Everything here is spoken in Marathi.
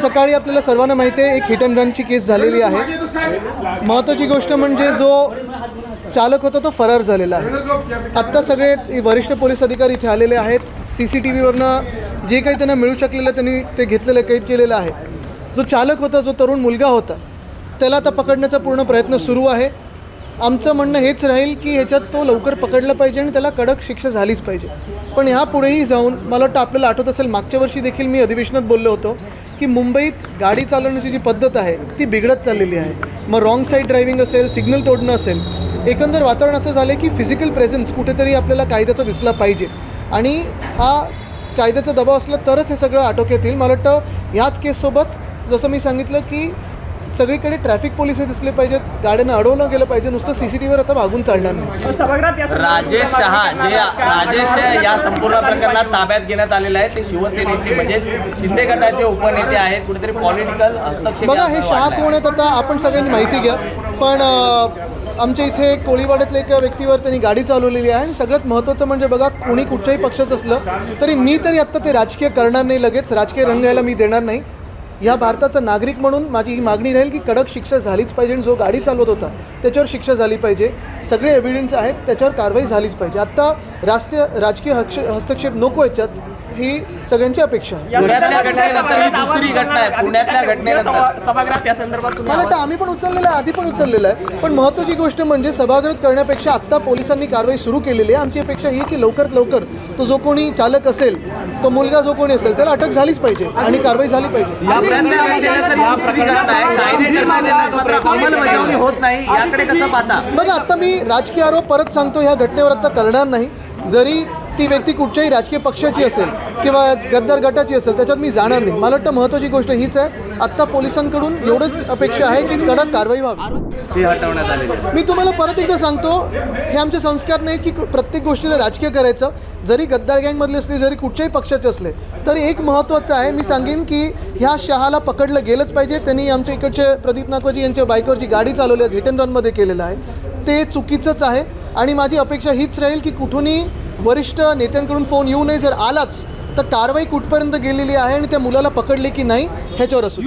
सकाळी आपल्याला सर्वांना माहिती आहे एक हिट अँड रनची केस झालेली आहे. महत्त्वाची गोष्ट म्हणजे जो चालक होता तो फरार झालेला आहे. आत्ता सगळे वरिष्ठ पोलीस अधिकारी इथे आलेले आहेत. सी सी टी व्हीवरनं जे काही त्यांना मिळू शकलेलं त्यांनी ते घेतलेलं कैद केलेलं आहे. जो चालक होता जो तरुण मुलगा होता त्याला आता पकडण्याचा पूर्ण प्रयत्न सुरू आहे. आमचं म्हणणं हेच राहील की ह्याच्यात तो लवकर पकडला पाहिजे आणि त्याला कडक शिक्षा झालीच पाहिजे. पण ह्या पुढेही जाऊन मला वाटतं आपल्याला आठवत असेल मागच्या वर्षी देखील मी अधिवेशनात बोललो होतो की मुंबईत गाडी चालवण्याची जी पद्धत आहे ती बिघडत चाललेली आहे. मग रॉंग साईड ड्रायव्हिंग असेल सिग्नल तोडणं असेल एकंदर वातावरण असं झालं की फिजिकल प्रेझेन्स कुठेतरी आपल्याला कायद्याचा दिसला पाहिजे. आणि हा कायद्याचा दबाव असला तरच हे सगळं आटोक्यात येईल. मला वाटतं ह्याच केससोबत जसं मी सांगितलं की सगळीकडे ट्रॅफिक पोलीस हे दिसले पाहिजेत. गाड्यांना अडवलं गेलं पाहिजे. नुसतं सी सी टी व्हीवर आता भागून चालणार नाही. राजेश शहा जे राजेश या संपूर्ण प्रकरणात ताब्यात घेण्यात आलेले आहेत. ते शिवसेनेचे म्हणजे शिंदे गटाचे उपनेते आहेत. कुठेतरी पॉलिटिकल हस्तक्षेप बघा हे शहा. कोण आहेत आता? आपण सगळ्यांनी माहिती घ्या. पण आमच्या इथे कोळीवाड्यातल्या एका व्यक्तीवर त्यांनी गाडी चालवलेली आहे. आणि सगळ्यात महत्त्वाचं म्हणजे बघा कोणी कुठच्याही पक्षाचं असलं तरी मी तरी आत्ता ते राजकीय करणार नाही लगेच. राजकीय रंग यायला मी देणार नाही. ह्या भारताचा नागरिक म्हणून माझी ही मागणी राहील की कडक शिक्षा झालीच पाहिजे आणि जो गाडी चालवत होता त्याच्यावर शिक्षा झाली पाहिजे. सगळे एव्हिडन्स आहेत त्याच्यावर कारवाई झालीच पाहिजे. आत्ता राष्ट्रीय राजकीय हक्ष हस्तक्षेप नको याच्यात ही सगळ्यांची अपेक्षा आहे. ही मला वाटतं आम्ही पण उचललेलं आहे आधी पण उचललेलं आहे. पण महत्त्वाची गोष्ट म्हणजे सभागृह करण्यापेक्षा आत्ता पोलिसांनी कारवाई सुरू केलेली आहे. आमची अपेक्षा ही आहे की लवकरात लवकर तो जो कोणी चालक असेल तो मुलगा जो कोणी असेल त्याला अटक झालीच पाहिजे आणि कारवाई झाली पाहिजे. होत नाही. याकडे कसं पाहता? बघा आता मी राजकीय आरोप परत सांगतो ह्या घटनेवर आता करणार नाही. जरी ती व्यक्ती कुठच्याही राजकीय पक्षाची असेल किंवा गद्दार गटाची असेल त्याच्यात मी जाणार नाही. मला वाटतं महत्त्वाची गोष्ट हीच आहे आत्ता पोलिसांकडून एवढंच अपेक्षा आहे की कडक कारवाई व्हावी. आहे. मी तुम्हाला परत एकदा सांगतो हे आमचे संस्कार नाही की प्रत्येक गोष्टीला राजकीय करायचं. जरी गद्दार गँगमधले असले जरी कुठच्याही पक्षाचे असले तरी एक महत्त्वाचं आहे मी सांगेन की ह्या शहाला पकडलं गेलंच पाहिजे. त्यांनी आमच्या इकडचे प्रदीप नागवजी यांच्या बाईकवर जी गाडी चालवली आज हिट अँड रनमध्ये केलेलं आहे. ते चुकीचंच आहे आणि माझी अपेक्षा हीच राहील की कुठूनही वरिष्ठ नेत्यांकडून फोन येऊ नये जर आलाच तर कारवाई कुठपर्यंत गेलेली आहे आणि त्या मुलाला पकडले की नाही ह्याच्यावर असू